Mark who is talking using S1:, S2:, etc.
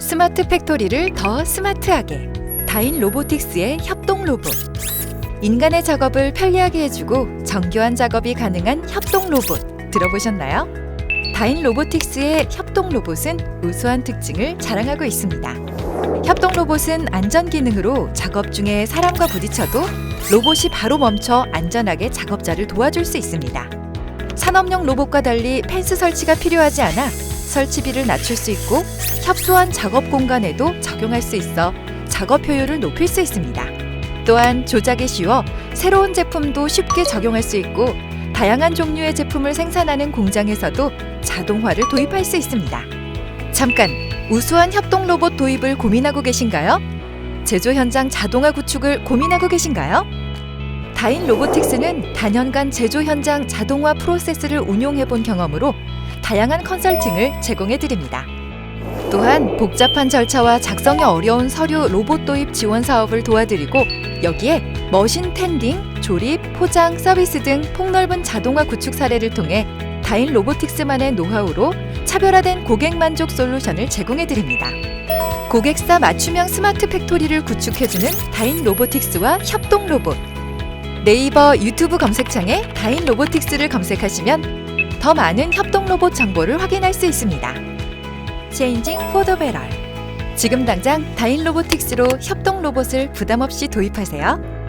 S1: 스마트 팩토리를 더 스마트하게 다인 로보틱스의 협동 로봇 인간의 작업을 편리하게 해주고 정교한 작업이 가능한 협동 로봇 들어보셨나요? 다인 로보틱스의 협동 로봇은 우수한 특징을 자랑하고 있습니다. 협동 로봇은 안전 기능으로 작업 중에 사람과 부딪혀도 로봇이 바로 멈춰 안전하게 작업자를 도와줄 수 있습니다. 산업용 로봇과 달리 펜스 설치가 필요하지 않아 설치비를 낮출 수 있고 협소한 작업 공간에도 적용할 수 있어 작업 효율을 높일 수 있습니다. 또한 조작이 쉬워 새로운 제품도 쉽게 적용할 수 있고 다양한 종류의 제품을 생산하는 공장에서도 자동화를 도입할 수 있습니다. 잠깐 우수한 협동 로봇 도입을 고민하고 계신가요? 제조 현장 자동화 구축을 고민하고 계신가요? 다인 로보틱스는 단연간 제조 현장 자동화 프로세스를 운용해 본 경험으로 다양한 컨설팅을 제공해 드립니다. 또한 복잡한 절차와 작성이 어려운 서류 로봇 도입 지원 사업을 도와드리고 여기에 머신 텐딩, 조립, 포장, 서비스 등 폭넓은 자동화 구축 사례를 통해 다인 로보틱스만의 노하우로 차별화된 고객 만족 솔루션을 제공해 드립니다. 고객사 맞춤형 스마트 팩토리를 구축해주는 다인 로보틱스와 협동 로봇. 네이버 유튜브 검색창에 다인 로보틱스를 검색하시면 더 많은 협동 로봇 정보를 확인할 수 있습니다. Changing for the better. 지금 당장 다인 로보틱스로 협동 로봇을 부담 없이 도입하세요.